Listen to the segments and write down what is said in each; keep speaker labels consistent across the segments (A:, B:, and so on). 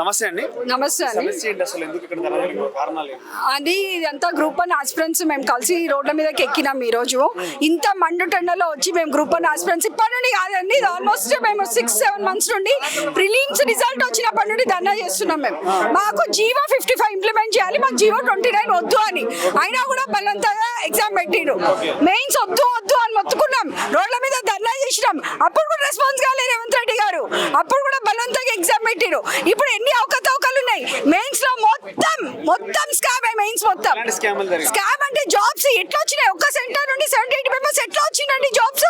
A: నమస్తే అండి.
B: నమస్తే అండి. అది ఇదంతా గ్రూప్ వన్ ఆస్పిరెంట్స్ మేము కలిసి రోడ్ల మీదకి ఎక్కినాం ఈ రోజు. ఇంత మండు టెండలో వచ్చి మేము గ్రూప్ వన్ ఆస్పిరెంట్స్ ఇప్పటి నుండి కాదండి ఆల్మోస్ట్ మేము సిక్స్ సెవెన్ మంత్స్ నుండి ప్రిలిమ్స్ రిజల్ట్ వచ్చినప్పటి నుండి ధర్నా చేస్తున్నాం మేము. మాకు జీవో ఫిఫ్టీ ఫైవ్ ఇంప్లిమెంట్ చేయాలి మాకు జీవో ట్వంటీ నైన్ వద్దు అని. అయినా కూడా బలంతగా ఎగ్జామ్ పెట్టిండు. మెయిన్స్ వద్దు వద్దు అని మొత్తుకున్నాం. రోడ్ల మీద ధర్నా చేసినాం. అప్పుడు కూడా రెస్పాన్స్ కాలేదు రేవంత్ రెడ్డి గారు. అప్పుడు కూడా బలవంతంగా ఎగ్జామ్ పెట్టిరు ఇప్పుడు ఎన్ని అవకతవకలు ఉన్నాయి? మెయిన్స్లో మొత్తం మొత్తం స్కామ్ మెయిన్స్ మొత్తం. స్కామ్ అంటే జాబ్స్ ఎట్లా వచ్చినాయి ఒక్క సెంటర్ నుండి సెవెంటీ ఎయిట్ మెంబర్స్ ఎట్లా వచ్చిందండి జాబ్స్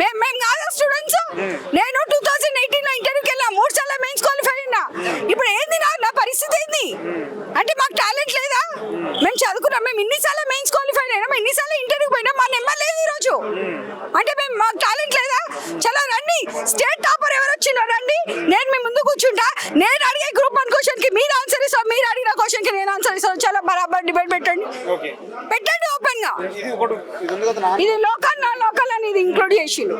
B: మేము మేము కాదా స్టూడెంట్స్ నేను టూ థౌసండ్ ఎయిటీన్లో ఇంటర్వ్యూకి వెళ్ళా మూడు సార్లు మెయిన్స్ క్వాలిఫై అయినా ఇప్పుడు ఏంది నా నా పరిస్థితి ఏంది అంటే మాకు టాలెంట్ లేదా మేము చదువుకున్నాం మేము ఇన్నిసార్లు మెయిన్స్ క్వాలిఫై అయినా మేము ఇన్నిసార్లు ఇంటర్వ్యూకి పోయినా మా నెంబర్ లేదు ఈరోజు అంటే మేము మాకు టాలెంట్ లేదా చలో రండి స్టేట్ టాపర్ ఎవరు వచ్చిందో రండి నేను మీ ముందు కూర్చుంటా నేను అడిగే గ్రూప్ వన్ క్వశ్చన్కి మీరు ఆన్సర్ ఇస్తాం మీరు అడిగిన క్వశ్చన్కి నేను ఆన్సర్ ఇస్తాను. చాలా బరాబర్ డిబేట్ పెట్టండి. పెట్టండి ఓపెన్గా
A: ఇది
B: లోకల్ నాన్ లోకల్ అని ఇది ఇంక్లూడ్ చేసిండు.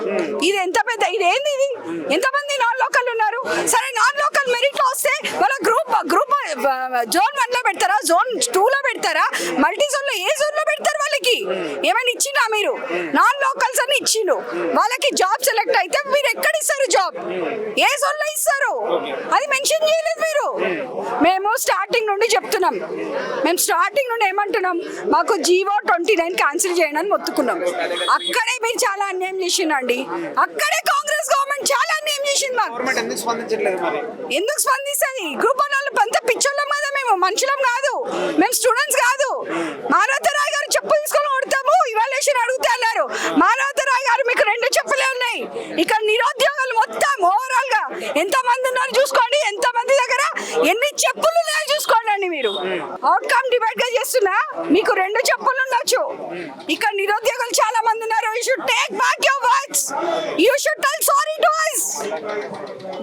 B: ఇది ఎంత పెద్ద ఇది ఏంది ఇది? ఎంతమంది నాన్ లోకల్ ఉన్నారు? సరే నాన్ లోకల్ మెరిట్లో వస్తే వాళ్ళ గ్రూప్ గ్రూప్ జోన్ వన్లో పెడతారా? జోన్ టూ లో పెడతారా? మల్టీ జోన్లో ఏ జోన్లో పెడతారు వాళ్ళకి? ఏమైనా ఇచ్చినా మీరు? నాన్ లోకల్స్ అని ఇచ్చిండు వాళ్ళకి జాబ్ సెలెక్ట్ అయితే మీరు ఎక్కడ ఇస్తారు జాబ్ ఏ జోన్లో ఇస్తారు? అది మెన్షన్ చేయలేదు మీరు. మేము స్టార్టింగ్ నుండి చెప్తున్నాం. మేము స్టార్టింగ్ నుండి ఏమంటున్నాం? మాకు జీవో ట్వంటీ నైన్ క్యాన్సిల్ చేయడం అని మొత్తుకున్నాం. అక్కడే మీరు చాలా అన్యాయం చేసిండండి అక్కడే కాంగ్రెస్ గవర్నమెంట్ చాలా అన్యాయం చేసింది మాకు.
A: ఎందుకు
B: స్పందిస్తుంది? గ్రూప్ వాళ్ళు అంత పిచ్చోళ్ళం కదా. మేము మనుషులం కాదు. మేము స్టూడెంట్స్ కాదు. మానవతరాయ్ గారు చెప్పు తీసుకొని కొడతాము. ఇవాల్యూషన్ అడుగుతా అన్నారు. మానవతరాయ్ గారు మీకు రెండు చెప్పులే ఉన్నాయి. ఇక్కడ నిరుద్యోగులు మొత్తం ఓవరాల్గా ఎంత మంది ఉన్నారు చూసుకోండి. ఎంత మంది దగ్గర ఎన్ని చెప్పులు ఉన్నాయో చూసుకోండి అండి మీరు. అవుట్కమ్ డిబేట్గా చేస్తున్నా. మీకు రెండు చెప్పులు ఉండొచ్చు. ఇక్కడ నిరుద్యోగులు చాలా మంది ఉన్నారు. You should take back your words you should tell sorry to us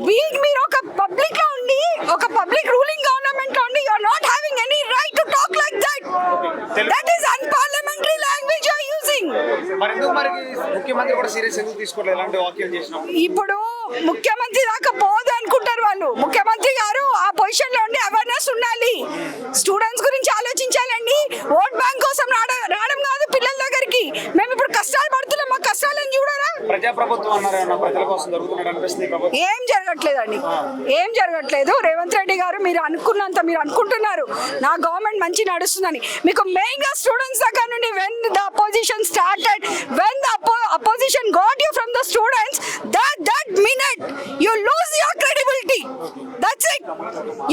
B: week మీరు ఒక పబ్లిక్గా ఉండి ఒక public రూలింగ్గా unparliamentary language you are using
A: మరి ఎందుకు మరి ముఖ్యమంత్రి కూడా సీరియస్ ఎందుకు తీసుకోవట్లేదు ఎలాంటి వాక్యాలు చేసినప్పుడు
B: ఇప్పుడు ముఖ్యమంత్రి దాకా పోదు అనుకుంటారు వాళ్ళు. ముఖ్యమంత్రి గారు ఆ పొజిషన్లో ఉండి అవేర్నెస్ ఉండాలి. స్టూడెంట్స్ గురించి ఆలోచించాలండి. ఓట్ బ్యాంక్ కోసం రావడం కాదు పిల్లల దగ్గరికి. మేము ఇప్పుడు కష్టాలు పడుతున్నాం. మా కష్టాలను చూడరా?
A: ప్రజాప్రభుత్వం ప్రజల కోసం జరుగుతున్నట్టు
B: ఏం జరగట్లేదండి. ఏం జరగట్లేదు. రేవంత్ రెడ్డి గారు మీరు అనుకున్నంత మీరు అనుకుంటున్నారు. నా గవర్నమెంట్ మంచి నడుస్తుందని. మీకు మెయిన్గా స్టూడెంట్స్ దగ్గర నుండి when the opposition started when the opposition got you from the students that that minute you lose your credibility that's it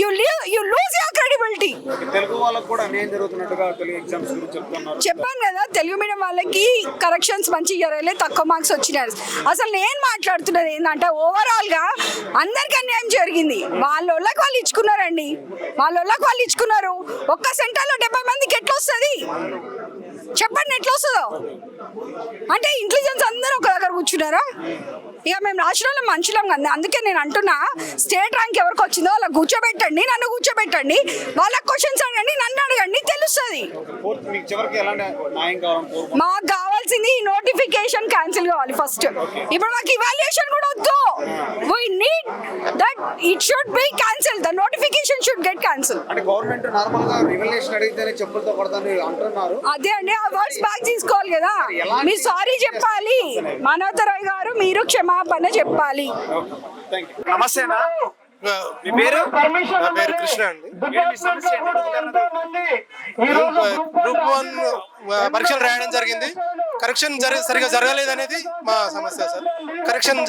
B: you you lose your credibility
A: Telugu వాళ్ళకు కూడా అన్యాయం జరుగుతున్నట్టుగా తెలుగు ఎగ్జామ్స్ గురించి చెప్తున్నారు.
B: చెప్పాను కదా తెలుగు మీడియం వాళ్ళకి కరెక్షన్స్ మంచి జరగలేదు తక్కువ మార్క్స్ వచ్చినారు. అసలు నేను మాట్లాడుతున్నది ఏంటంటే ఓవరాల్గా అందరికీ అన్యాయం జరిగింది. వాళ్ళ వాళ్ళకి వాళ్ళు ఇచ్చుకున్నారండి. వాళ్ళ వాళ్ళకి వాళ్ళు ఇచ్చుకున్నారు. ఒక్క సెంటర్లో డెబ్బై మందికి ఎట్లా వస్తుంది చెప్పండి ఎట్లా వస్తుందో అంటే ఇంటెలిజెన్స్ అందరూ ఒక దగ్గర కూర్చున్నారా? ఇక మేము రాష్ట్రంలో మనుషులం కదా. అందుకే నేను అంటున్నా స్టేట్ ర్యాంక్ ఎవరికి వచ్చిందో వాళ్ళకి కూర్చోబెట్టండి నన్ను కూర్చోబెట్టండి వాళ్ళకి క్వశ్చన్స్ అడగండి నన్ను అడగండి తెలుస్తుంది.
A: మీకు
B: కావాల్సింది నోటిఫికేషన్ క్యాన్సిల్ కావాలి ఫస్ట్ ఇప్పుడు మాకు ఇవాల్యుయేషన్ కూడా వద్దు. We need that it should be cancel the notification should get cancel
A: అంటే గవర్నమెంట్ నార్మల్గా రివల్యూషన్ అడిగితేనే చెప్పులతో పడతాను అంటున్నారు.
B: అదే అండి ఆ వర్డ్స్ బ్యాక్ తీసుకోవాలి కదా. మీరు సారీ చెప్పాలి. మానవతరాయ్ గారు మీరు క్షమాపణ చెప్పాలి.
A: థ్యాంక్ యూ నమస్తే అన్న మీ పేరు
C: నా పేరు కృష్ణ అండి. గ్రూప్ వన్ పరీక్షలు రాయడం జరిగింది. కరెక్షన్ జరి సరిగా జరగలేదు అనేది మా సమస్య సార్. కరెక్షన్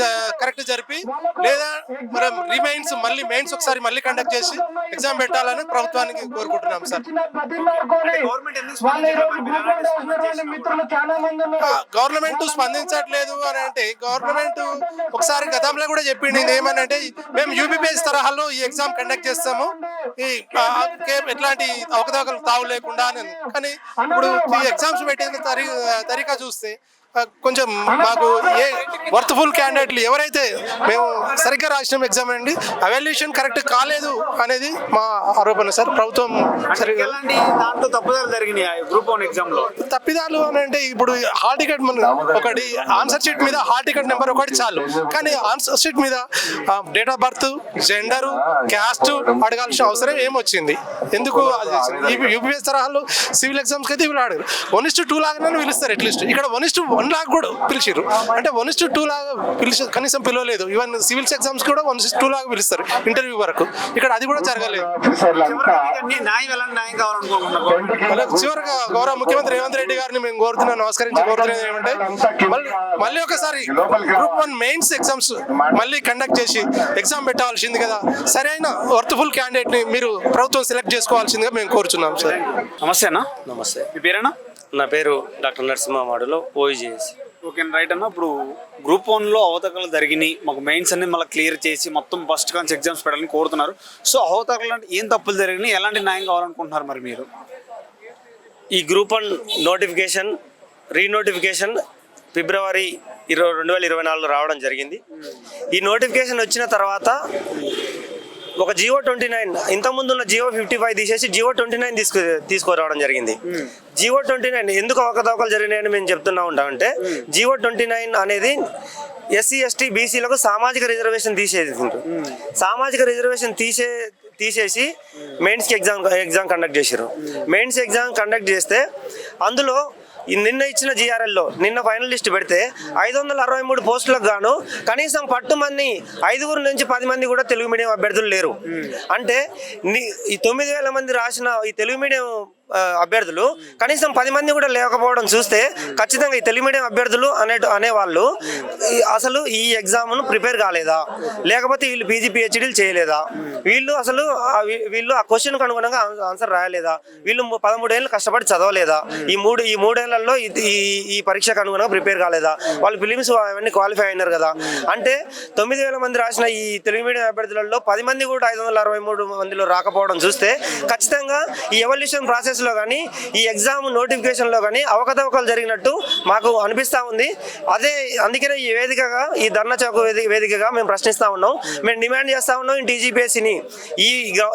C: కరెక్ట్ జరిపి లేదా మనం రిమైన్స్ మళ్ళీ మెయిన్స్ ఒకసారి మళ్ళీ కండక్ట్ చేసి ఎగ్జామ్ పెట్టాలని ప్రభుత్వానికి కోరుకుంటున్నాం సార్.
A: గవర్నమెంట్ స్పందించట్లేదు?
C: అని అంటే గవర్నమెంట్ ఒకసారి గతంలో కూడా చెప్పింది ఏమని అంటే మేము యూపీపీఎస్ తరహాలో ఈ ఎగ్జామ్ కండక్ట్ చేస్తాము. ఈ ఎట్లాంటి అవకతవకలు తావు లేకుండా అని. కానీ ఇప్పుడు ఎగ్జామ్స్ పెట్టిన తరి తరీకా చూస్తే ఆ, కొంచెం మాకు ఏ వర్త్ఫుల్ క్యాండిడేట్లు ఎవరైతే మేము సరిగ్గా రాసిన ఎగ్జామ్ అండి అవాల్యుయేషన్ కరెక్ట్ కాలేదు అనేది మా ఆరోపణ సార్. ప్రభుత్వం సరిగ్గా
D: దాంట్లో జరిగినాయి గ్రూప్ వన్ ఎగ్జామ్లో?
C: తప్పిదాలు అని అంటే ఇప్పుడు హాల్ టికెట్ మన ఒకటి ఆన్సర్ షీట్ మీద హాల్ టికెట్ నెంబర్ ఒకటి చాలు. కానీ ఆన్సర్ షీట్ మీద date of birth gender caste అడగాల్సిన అవసరం ఏమొచ్చింది ఎందుకు యూపీఎస్ తరహాలో సివిల్ ఎగ్జామ్స్ అయితే వీళ్ళు అడగరు వన్ ఇస్ టూ లాగానే పిలుస్తారు అట్లీస్ట్ ఇక్కడ వన్ ఇస్ వన్ లాగా కూడా పిలిచిర్రు. అంటే వన్ ఇస్ టూ లాగా పిలిచి కనీసం పిలవలేదు. ఈవెన్ సివిల్స్ ఎగ్జామ్స్ కూడా వన్ ఇస్ టూ లాగా పిలుస్తారు ఇంటర్వ్యూ వరకు. ఇక్కడ అది కూడా జరగలేదు. చివరిగా గౌరవ ముఖ్యమంత్రి రేవంత్ రెడ్డి గారిని మేము కోరుతున్నాం నమస్కరించి కోరుతున్నది ఏమంటే మళ్ళీ మళ్ళీ ఒకసారి గ్రూప్ వన్ మెయిన్స్ ఎగ్జామ్స్ మళ్ళీ కండక్ట్ చేసి ఎగ్జామ్ పెట్టాల్సింది కదా. సరైన వర్త్ఫుల్ క్యాండిడేట్ని మీరు ప్రభుత్వం సెలెక్ట్ చేసుకోవాల్సిందిగా మేము కోరుచున్నాం సార్
D: నమస్తే అన్న.
E: నమస్తే.
D: మీ పేరేనా
E: నా పేరు డాక్టర్ నరసింహ మాడులో ఓఈజీఎస్
D: ఓకే రైట్ అన్న ఇప్పుడు గ్రూప్ వన్లో అవతకలు జరిగినాయి. మాకు మెయిన్స్ అన్ని మళ్ళీ క్లియర్ చేసి మొత్తం ఫస్ట్ కాన్స్ ఎగ్జామ్స్ పెట్టాలని కోరుతున్నారు. సో అవతకలు అంటే ఏం తప్పులు జరిగినాయి? ఎలాంటి న్యాయం కావాలనుకుంటున్నారు మరి మీరు?
E: ఈ గ్రూప్ వన్ నోటిఫికేషన్ రీనోటిఫికేషన్ ఫిబ్రవరి ఇరవై రెండు వేల ఇరవై నాలుగులో రావడం జరిగింది. ఈ నోటిఫికేషన్ వచ్చిన తర్వాత ఒక జియో ట్వంటీ నైన్ ఇంతకుముందు ఉన్న జియో ఫిఫ్టీ ఫైవ్ తీసేసి జియో ట్వంటీ నైన్ తీసుకు తీసుకురావడం జరిగింది. జియో ట్వంటీ నైన్ ఎందుకు అవకతవకలు జరిగినాయని మేము చెప్తున్నా ఉంటామంటే జియో ట్వంటీ నైన్ అనేది ఎస్సీ ఎస్టీ బీసీలకు సామాజిక రిజర్వేషన్ తీసేది సామాజిక రిజర్వేషన్ తీసే తీసేసి మెయిన్స్కి ఎగ్జామ్ ఎగ్జామ్ కండక్ట్ చేశారు మెయిన్స్ ఎగ్జామ్ కండక్ట్ చేస్తే అందులో నిన్న ఇచ్చిన జిఆర్ఎల్లో నిన్న ఫైనల్ లిస్ట్ పెడితే ఐదు వందల అరవై మూడు పోస్టులకు గాను కనీసం పట్టు మంది ఐదుగురు నుంచి పది మంది కూడా తెలుగు మీడియం అభ్యర్థులు లేరు. అంటే ఈ తొమ్మిది వేల మంది రాసిన ఈ తెలుగు మీడియం అభ్యర్థులు. కనీసం పది మంది కూడా లేకపోవడం చూస్తే ఖచ్చితంగా ఈ తెలుగు మీడియం అభ్యర్థులు అనే అనేవాళ్ళు అసలు ఈ ఎగ్జామ్ను ప్రిపేర్ కాలేదా? లేకపోతే వీళ్ళు పీజీ పిహెచ్డీలు చేయలేదా? వీళ్ళు అసలు వీ- వీళ్ళు ఆ క్వశ్చన్కి అనుగుణంగా ఆన్సర్ రాయలేదా? వీళ్ళు పదమూడేళ్ళు కష్టపడి చదవలేదా? ఈ మూడు ఈ మూడేళ్ళలో ఈ ఈ పరీక్షకు అనుగుణంగా ప్రిపేర్ కాలేదా? వాళ్ళు ఫిలిమ్స్ అవన్నీ క్వాలిఫై అయినారు కదా? అంటే తొమ్మిది వేల మంది రాసిన ఈ తెలుగు మీడియం అభ్యర్థులలో పది మంది కూడా ఐదు వందల అరవై మూడు మందిలో రాకపోవడం చూస్తే ఖచ్చితంగా ఈ ఎవల్యూషన్ ప్రాసెస్ ప్రాసెస్లో కానీ ఈ ఎగ్జామ్ నోటిఫికేషన్లో కానీ అవకతవకలు జరిగినట్టు మాకు అనిపిస్తూ ఉంది. అదే అందుకనే ఈ వేదికగా ఈ ధర్నా చౌక వేదికగా మేము ప్రశ్నిస్తూ ఉన్నాం. మేము డిమాండ్ చేస్తూ ఉన్నాం ఈ టీజీపీఎస్సీని ఈ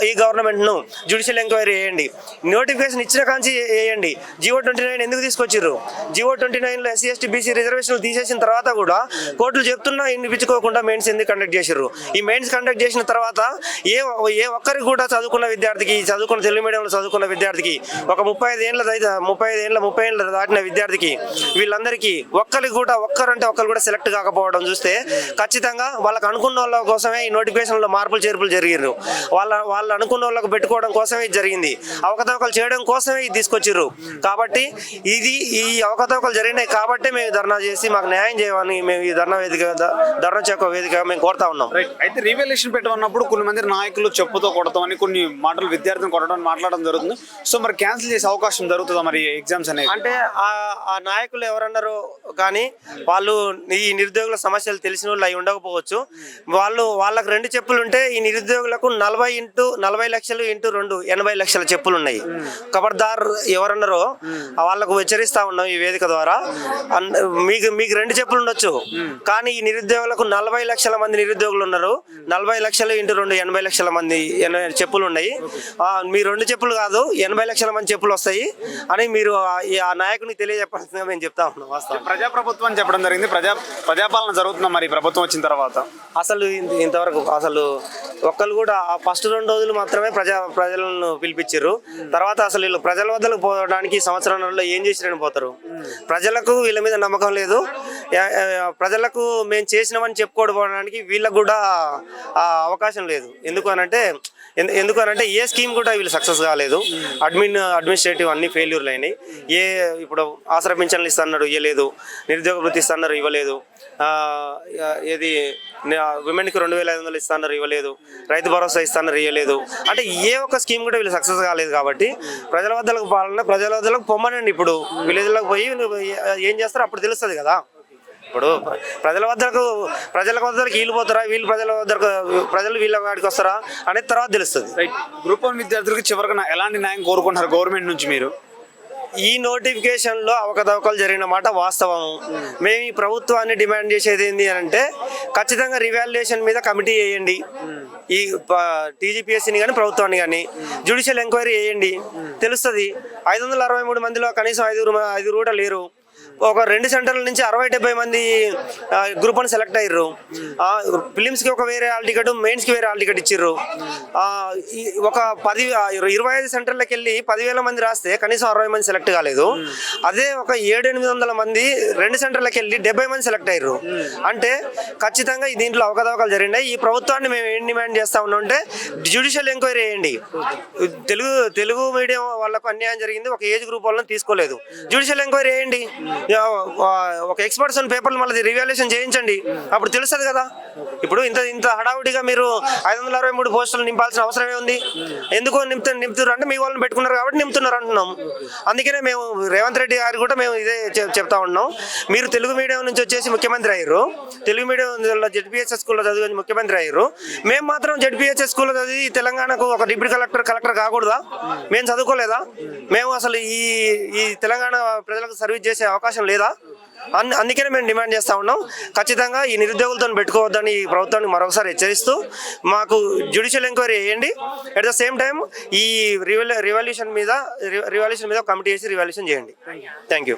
E: ఈ గవర్నమెంట్ను జ్యుడిషియల్ ఎంక్వైరీ చేయండి. నోటిఫికేషన్ ఇచ్చిన కాంచి వేయండి. జియో ట్వంటీ నైన్ ఎందుకు తీసుకొచ్చారు జియో ట్వంటీ నైన్లో ఎస్సీ ఎస్టీ బీసీ రిజర్వేషన్లు తీసేసిన తర్వాత కూడా కోర్టులు చెప్తున్నా వినిపించుకోకుండా మెయిన్స్ ఎందుకు కండక్ట్ చేశారు ఈ మెయిన్స్ కండక్ట్ చేసిన తర్వాత ఏ ఏ ఒక్కరికి కూడా చదువుకున్న విద్యార్థికి చదువుకున్న తెలుగు మీడియంలో చదువుకున్న విద్యార్థికి ఒక ముప్పై ఐదు ఏళ్ళ ముప్పై ఐదు ఏళ్ళ ముప్పై ఏళ్ళ దాటిన విద్యార్థికి వీళ్ళందరికీ ఒక్కరికి కూడా ఒక్కరంటే ఒక్కరు కూడా సెలెక్ట్ కాకపోవడం చూస్తే ఖచ్చితంగా వాళ్ళకి అనుకున్న వాళ్ళ కోసమే ఈ నోటిఫికేషన్లో మార్పులు చేర్పులు జరిగారు వాళ్ళ వాళ్ళు అనుకున్న వాళ్ళకు పెట్టుకోవడం కోసమే ఇది జరిగింది. అవకతవకలు చేయడం కోసమే ఇది తీసుకొచ్చిర్రు. కాబట్టి ఇది ఈ అవకతవకలు జరిగినాయి కాబట్టి మేము ధర్నా చేసి మాకు న్యాయం చేయమని మేము ఈ ధర్నా వేదిక ధర్నా చేక వేదిక మేము కోరుతా ఉన్నాం.
D: అయితే రివల్యూషన్ పెట్టమన్నప్పుడు కొన్ని మంది నాయకులు చెప్పుతో కొడతామని కొన్ని మాటలు విద్యార్థిని కొట్టడం మాట్లాడడం జరుగుతుంది. సో మరి క్యాన్సిల్ చేసే అవకాశం జరుగుతుందా మరి ఎగ్జామ్స్ అనేవి
E: అంటే ఆ నాయకులు ఎవరన్నారో కానీ వాళ్ళు ఈ నిరుద్యోగుల సమస్యలు తెలిసిన వాళ్ళు అయి ఉండకపోవచ్చు. వాళ్ళు వాళ్ళకి రెండు చెప్పులు ఉంటే ఈ నిరుద్యోగులకు నలభై ఇంటూ నలభై లక్షలు ఇంటూ రెండు ఎనభై లక్షల చెప్పులు ఉన్నాయి ఖబర్దార్ ఎవరన్నారో వాళ్ళకు హెచ్చరిస్తా ఉన్నాం ఈ వేదిక ద్వారా. మీకు మీకు రెండు చెప్పులు ఉండొచ్చు కానీ ఈ నిరుద్యోగులకు నలభై లక్షల మంది నిరుద్యోగులు ఉన్నారు. నలభై లక్షలు ఇంటూ రెండు ఎనభై లక్షల మంది చెప్పులు ఉన్నాయి మీ రెండు చెప్పులు కాదు ఎనభై లక్షల మంది చెప్పులు వస్తాయి అని మీరు ఆ- నాయకునికి తెలియజెప్పాల్సిందిగా మేము చెప్తా ఉన్నాం వాస్తవం.
D: ప్రజాప్రభుత్వం చెప్పడం జరిగింది. ప్రజా ప్రజాపాలన జరుగుతుందా మరి ప్రభుత్వం వచ్చిన తర్వాత?
E: అసలు ఇంత- ఇంతవరకు అసలు ఒక్కరు కూడా ఫస్ట్ రెండు రోజులు మాత్రమే ప్రజా ప్రజలను పిలిపించారు తర్వాత అసలు వీళ్ళు ప్రజల వద్దకు పోవడానికి సంవత్సరంలో ఏం చేసిరని పోతారు. ప్రజలకు వీళ్ళ మీద నమ్మకం లేదు. ప్రజలకు మేము చేసినామని చెప్పుకోవడానికి వీళ్ళకు కూడా అవకాశం లేదు. ఎందుకు అనంటే ఎందు- ఎందుకు అంటే ఏ స్కీమ్ కూడా వీళ్ళు సక్సెస్ కాలేదు. అడ్మిన్ అడ్మినిస్ట్రేటివ్ అన్ని ఫెయిల్యూర్లు అయినాయి. ఏ ఇప్పుడు ఆసరా పింఛన్లు ఇస్తున్నారు ఇవ్వలేదు నిరుద్యోగ వృత్తి ఇస్తున్నారు ఇవ్వలేదు. ఏది విమెన్కి రెండు వేల ఐదు వందలు ఇస్తున్నారు ఇవ్వలేదు. రైతు భరోసా ఇస్తున్నారు ఇవ్వలేదు అంటే ఏ ఒక్క స్కీమ్ కూడా వీళ్ళు సక్సెస్ కాలేదు కాబట్టి ప్రజల వద్దలకు పాలన ప్రజల వద్దలకు పొమ్మనండి ఇప్పుడు. విలేజ్లోకి పోయి నువ్వు ఏం చేస్తారో అప్పుడు తెలుస్తుంది కదా. ఇప్పుడు ప్ర- ప్రజల వద్దకు ప్రజల వద్దకు వీళ్ళు పోతారా? వీళ్ళు ప్రజల వద్దకు ప్రజలు వీళ్ళ వాడికి వస్తారా? అనేది తర్వాత తెలుస్తుంది.
D: గ్రూప్ వన్ విద్యార్థులకు చివరికి ఎలాంటి న్యాయం కోరుకుంటున్నారు గవర్నమెంట్ నుంచి మీరు?
E: ఈ నోటిఫికేషన్లో అవకతవకలు జరిగిన మాట వాస్తవం. మేము ఈ ప్రభుత్వాన్ని డిమాండ్ చేసేది ఏంటి అని అంటే ఖచ్చితంగా రివాల్యుయేషన్ మీద కమిటీ వేయండి. ఈ టీజీపీఎస్సీని కానీ ప్రభుత్వాన్ని కానీ జ్యుడిషియల్ ఎంక్వైరీ వేయండి. తెలుస్తుంది. ఐదు వందల అరవై మూడు మందిలో కనీసం ఐదుగురు ఐదుగురు కూడా లేరు. ఒక రెండు సెంటర్ల నుంచి అరవై డెబ్బై మంది గ్రూప్ అని సెలెక్ట్ అయ్యారు ఫిలిమ్స్కి ఒక వేరే హాల్ టికెట్ మెయిన్స్కి వేరే హాల్ టికెట్ ఇచ్చిర్రు. ఒక పది ఇరవై ఐదు సెంటర్లకు వెళ్ళి పదివేల మంది రాస్తే కనీసం అరవై మంది సెలెక్ట్ కాలేదు. అదే ఒక ఏడు ఎనిమిది వందల మంది రెండు సెంటర్లకు వెళ్ళి డెబ్బై మంది సెలెక్ట్ అయ్యారు అంటే ఖచ్చితంగా దీంట్లో అవకతవకలు జరిగినాయి. ఈ ప్రభుత్వాన్ని మేము ఏం డిమాండ్ చేస్తా ఉన్నాం అంటే జ్యుడిషియల్ ఎంక్వైరీ చేయండి. తెలుగు తెలుగు మీడియం వాళ్ళకు అన్యాయం జరిగింది. ఒక ఏజ్ గ్రూప్ వాళ్ళని తీసుకోలేదు. జ్యుడిషియల్ ఎంక్వైరీ చేయండి. ఒక ఎక్స్పర్ట్స్ పేపర్లు మళ్ళీ రివాల్యూషన్ చేయించండి. అప్పుడు తెలుస్తుంది కదా. ఇప్పుడు ఇంత ఇంత హడావుడిగా మీరు ఐదు వందల అరవై మూడు పోస్టులు నింపాల్సిన అవసరమే ఉంది. ఎందుకు నింపుతు నింపుతున్నారు అంటే మీ వాళ్ళని పెట్టుకున్నారు కాబట్టి నింపుతున్నారు అంటున్నాం. అందుకనే మేము రేవంత్ రెడ్డి గారు కూడా మేము ఇదే చెప్తా ఉన్నాం. మీరు తెలుగు మీడియం నుంచి వచ్చేసి ముఖ్యమంత్రి అయ్యారు. తెలుగు మీడియం జెడ్పిహెచ్ఎస్ స్కూల్లో చదివి ముఖ్యమంత్రి అయ్యారు. మేము మాత్రం జెడ్పిహెచ్ఎస్ స్కూల్లో చదివి తెలంగాణకు ఒక డిప్యూటీ కలెక్టర్ కలెక్టర్ కాకూడదా? మేము చదువుకోలేదా? మేము అసలు ఈ ఈ తెలంగాణ ప్రజలకు సర్వీస్ చేసే అవకాశం లేదా? అందుకనే మేము డిమాండ్ చేస్తా ఉన్నాం. ఖచ్చితంగా ఈ నిరుద్యోగులతో పెట్టుకోవద్దని ఈ ప్రభుత్వాన్ని మరొకసారి హెచ్చరిస్తూ మాకు జ్యుడిషియల్ ఎంక్వైరీ చేయండి. అట్ ద సేమ్ టైం ఈ రివల్యూషన్ మీద రివల్యూషన్ మీద కమిటీ చేసి రివాల్యూషన్ చేయండి. Thank you